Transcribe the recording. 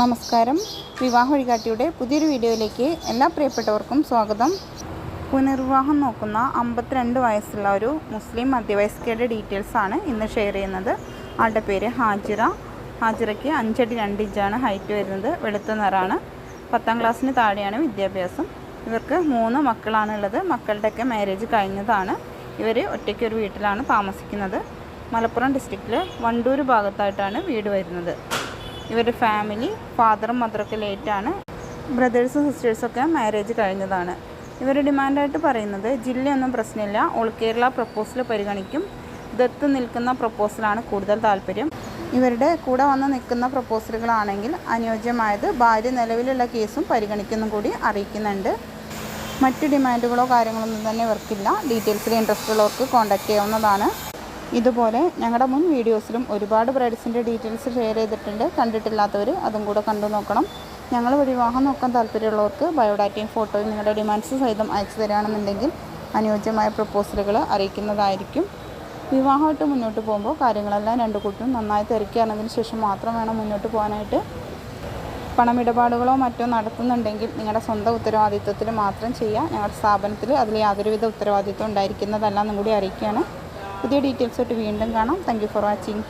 നമസ്കാരം. വിവാഹ വഴികാട്ടിയുടെ പുതിയൊരു വീഡിയോയിലേക്ക് എല്ലാ പ്രിയപ്പെട്ടവർക്കും സ്വാഗതം. പുനർവിവാഹം നോക്കുന്ന അമ്പത്തിരണ്ട് വയസ്സുള്ള ഒരു മുസ്ലിം മധ്യവയസ്കയുടെ ഡീറ്റെയിൽസ് ആണ് ഇന്ന് ഷെയർ ചെയ്യുന്നത്. ആളുടെ പേര് ഹാജിറ. ഹാജിറയ്ക്ക് അഞ്ചടി രണ്ട് ഇഞ്ചാണ് ഹൈറ്റ് വരുന്നത്. വെളുത്ത നിറാണ് പത്താം ക്ലാസ്സിന് താഴെയാണ് വിദ്യാഭ്യാസം. ഇവർക്ക് മൂന്ന് മക്കളാണുള്ളത്. മക്കളുടെയൊക്കെ മാരേജ് കഴിഞ്ഞതാണ്. ഇവർ ഒറ്റയ്ക്ക് ഒരു വീട്ടിലാണ് താമസിക്കുന്നത്. മലപ്പുറം ഡിസ്ട്രിക്റ്റിൽ വണ്ടൂർ ഭാഗത്തായിട്ടാണ് വീട് വരുന്നത്. ഇവരുടെ ഫാമിലി ഫാദറും മദറൊക്കെ ലേറ്റാണ് ബ്രദേഴ്സും സിസ്റ്റേഴ്സൊക്കെ മാരേജ് കഴിഞ്ഞതാണ്. ഇവരുടെ ഡിമാൻഡായിട്ട് പറയുന്നത് ജില്ലയൊന്നും പ്രശ്നമില്ല ഓൾ കേരള പ്രപ്പോസൽ പരിഗണിക്കും. ദത്ത് നിൽക്കുന്ന പ്രപ്പോസലാണ് കൂടുതൽ താല്പര്യം. ഇവരുടെ കൂടെ വന്ന് നിൽക്കുന്ന പ്രപ്പോസലുകളാണെങ്കിൽ അനുയോജ്യമായത് ഭാര്യ നിലവിലുള്ള കേസും പരിഗണിക്കുന്നും കൂടി അറിയിക്കുന്നുണ്ട്. മറ്റ് ഡിമാൻഡുകളോ കാര്യങ്ങളൊന്നും തന്നെ ഇവർക്കില്ല. ഡീറ്റെയിൽസിൽ ഇൻട്രസ്റ്റ് ഉള്ളവർക്ക് കോൺടാക്ട് ചെയ്യാവുന്നതാണ്. ഇതുപോലെ ഞങ്ങളുടെ മുൻ വീഡിയോസിലും ഒരുപാട് ബ്രൈഡ്സിന്റെ ഡീറ്റെയിൽസ് ഷെയർ ചെയ്തിട്ടുണ്ട്. കണ്ടിട്ടില്ലാത്തവർ അതും കൂടെ കണ്ടു നോക്കണം. ഞങ്ങൾ വിവാഹം നോക്കാൻ താല്പര്യമുള്ളവർക്ക് ബയോഡാറ്റയും ഫോട്ടോയും നിങ്ങളുടെ ഡിമാൻഡ്സ് സഹിതം അയച്ചു തരികയാണെന്നുണ്ടെങ്കിൽ അനുയോജ്യമായ പ്രപ്പോസലുകൾ അറിയിക്കുന്നതായിരിക്കും. വിവാഹമായിട്ട് മുന്നോട്ട് പോകുമ്പോൾ കാര്യങ്ങളെല്ലാം രണ്ട് കൂട്ടും നന്നായി തിരക്കിയറിഞ്ഞതിന് ശേഷം മാത്രം വേണം മുന്നോട്ട് പോകാനായിട്ട്. പണമിടപാടുകളോ മറ്റോ നടത്തുന്നുണ്ടെങ്കിൽ നിങ്ങളുടെ സ്വന്തം ഉത്തരവാദിത്വത്തിൽ മാത്രം ചെയ്യുക. ഞങ്ങളുടെ സ്ഥാപനത്തിൽ അതിൽ യാതൊരുവിധ ഉത്തരവാദിത്വം ഉണ്ടായിരിക്കുന്നതല്ല എന്നും കൂടി അറിയിക്കുകയാണ്. പുതിയ ഡീറ്റെയിൽസായിട്ട് വീണ്ടും കാണാം. Thank for watching